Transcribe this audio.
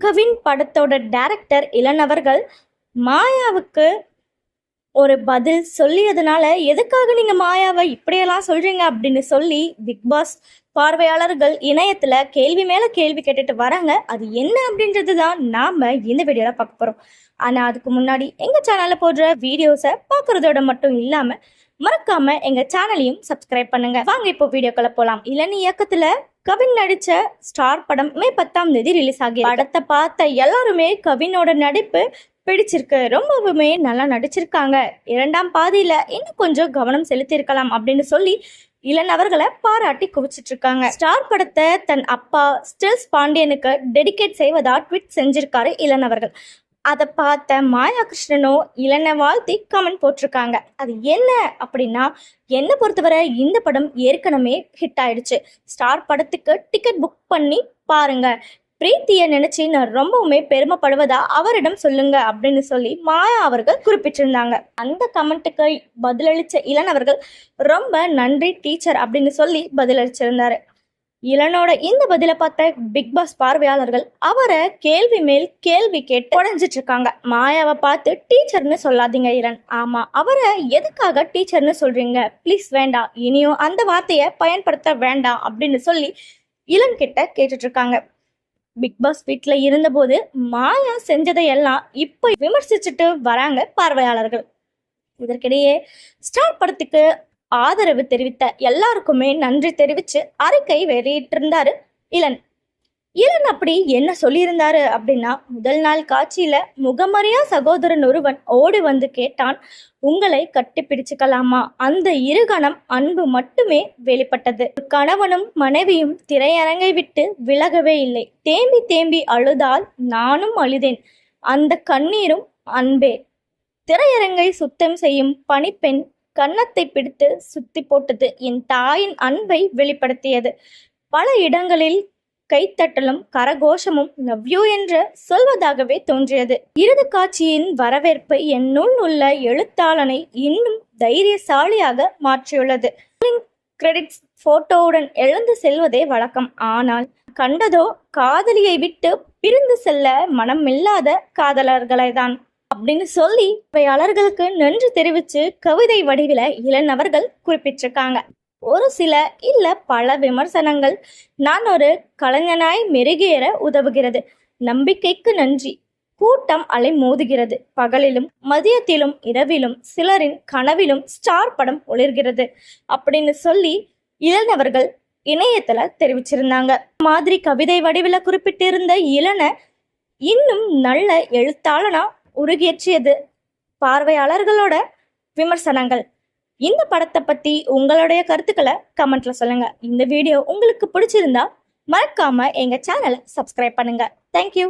கவின் படத்தோட டேரக்டர் இளநவர்கள் மாயாவுக்கு ஒரு பதில் சொல்லியதுனால எதுக்காக நீங்க மாயாவை இப்படியெல்லாம் சொல்றீங்க? அப்படின்னு சொல்லி பிக் பாஸ் பார்வையாளர்கள் இணையத்துல கேள்வி மேல கேள்வி கேட்டுட்டு வராங்க. அது என்ன அப்படின்றது தான் நாம இந்த வீடியோல பார்க்க போறோம். ஆனா அதுக்கு முன்னாடி எங்க சேனல்ல போடுற வீடியோஸை பார்க்குறதோட மட்டும் இல்லாம மறக்காம எங்க சேனலையும் சப்ஸ்கிரைப் பண்ணுங்க. வாங்க இப்போ வீடியோக்களை போலாம். இளநி இயக்கத்துல கவின் நடிச்ச ஸ்டார் படம் மே பத்தாம் தேதி ரிலீஸ் ஆகி படத்தை பார்த்த எல்லாருமே கவினோட நடிப்பு பிடிச்சிருக்கு. ரொம்பவுமே நல்லா நடிச்சிருக்காங்க. இரண்டாம் பாதியில இன்னும் கொஞ்சம் கவனம் செலுத்தியிருக்கலாம் அப்படின்னு சொல்லி இளன் அவர்களை பாராட்டி குவிச்சிட்டு இருக்காங்க ஸ்டார் படத்தை தன் அப்பா ஸ்டில்ஸ் பாண்டியனுக்கு டெடிகேட் செய்வதா ட்வீட் செஞ்சிருக்காரு இளன் அவர்கள். அதை பார்த்த மாயா கிருஷ்ணனோ இளனை வாழ்த்தி கமெண்ட் போட்டிருக்காங்க. அது என்ன அப்படின்னா என்னை பொறுத்தவரை இந்த படம் ஏற்கனவே ஹிட் ஆயிடுச்சு. ஸ்டார் படத்துக்கு டிக்கெட் புக் பண்ணி பாருங்க. பிரீத்தியை நினைச்சு நான் ரொம்பவுமே பெருமைப்படுவதா அவரிடம் சொல்லுங்க அப்படின்னு சொல்லி மாயா அவர்கள் குறிப்பிட்டிருந்தாங்க. அந்த கமெண்ட்டுக்கு பதிலளிச்ச இளன் அவர்கள் ரொம்ப நன்றி டீச்சர் அப்படின்னு சொல்லி பதிலளிச்சிருந்தாரு. இளனோட இந்த பதிலை பார்த்த பிக் பாஸ் பார்வையாளர்கள் அவரை கேள்வி மேல் கேள்வி கேட்டு உடஞ்சிட்டு இருக்காங்க. மாயாவை பார்த்து டீச்சர்னு சொல்லாதீங்க இளன். ஆமா அவரை எதுக்காக டீச்சர்னு சொல்றீங்க? ப்ளீஸ் வேண்டாம். இனியும் அந்த வார்த்தையை பயன்படுத்த வேண்டாம் அப்படின்னு சொல்லி இளன் கிட்ட கேட்டுட்டு இருக்காங்க. பிக் பாஸ் வீட்டில் இருந்தபோது மாயா செஞ்சதையெல்லாம் இப்போ விமர்சிச்சுட்டு வராங்க பார்வையாளர்கள். இதற்கிடையே ஸ்டார் படத்துக்கு ஆதரவு தெரிவித்த எல்லாருக்குமே நன்றி தெரிவித்து அறிக்கை வெளியிட்டிருந்தாரு இளன். இளன் அப்படி என்ன சொல்லியிருந்தாரு அப்படின்னா முதல் நாள் காட்சியில முகமறியா சகோதரன் ஒருவன் ஓடி வந்து கேட்டான் உங்களை கட்டிப்பிடிச்சுக்கலாமா அந்த இருகணம் அன்பு மட்டுமே வெளிப்பட்டது. கணவனும் மனைவியும் திரையரங்கை விட்டு விலகவே இல்லை. தேம்பி தேம்பி அழுதால் நானும் அழுதேன். அந்த கண்ணீரும் அன்பே. திரையரங்கை சுத்தம் செய்யும் பணிப்பெண் கன்னத்தை பிடித்து சுத்தி போட்டது என் தாயின் அன்பை வெளிப்படுத்தியது. பல இடங்களில் கைத்தட்டலும் கரகோஷமும் லவ்யூ என்று சொல்வதாகவே தோன்றியது. இறுதி காட்சியின் வரவேற்பை என்னுள் உள்ள எழுத்தாளனை இன்னும் தைரியசாலியாக மாற்றியுள்ளது. கிரெடிட்ஸ் போட்டோவுடன் எழுந்து செல்வதே வழக்கம். ஆனால் கண்டதோ காதலியை விட்டு பிரிந்து செல்ல மனமில்லாத காதலர்களை தான் அப்படின்னு சொல்லி அவையாளர்களுக்கு நன்றி தெரிவித்து கவிதை வடிவில இளநவர்கள் குறிப்பிட்டிருக்காங்க. ஒரு சில இல்ல பல விமர்சனங்கள் நான் ஒரு கலைஞனாய் மெருகேற உதவுகிறது. நம்பிக்கைக்கு நன்றி. கூட்டம் அலை மோதுகிறது. பகலிலும் மதியத்திலும் இரவிலும் சிலரின் கனவிலும் ஸ்டார் படம் ஒளிர்கிறது அப்படின்னு சொல்லி இளநவர்கள் இணையத்துல தெரிவிச்சிருந்தாங்க. மாதிரி கவிதை வடிவில் குறிப்பிட்டிருந்த இளன இன்னும் நல்ல எழுத்தாளனா உருகேற்றியது. பார்வையாளர்களோட விமர்சனங்கள். இந்த படத்தை பற்றி உங்களுடைய கருத்துக்களை கமெண்ட்ல சொல்லுங்க. இந்த வீடியோ உங்களுக்கு பிடிச்சிருந்தா மறக்காம எங்கள் சேனலை சப்ஸ்கிரைப் பண்ணுங்க. தேங்க்யூ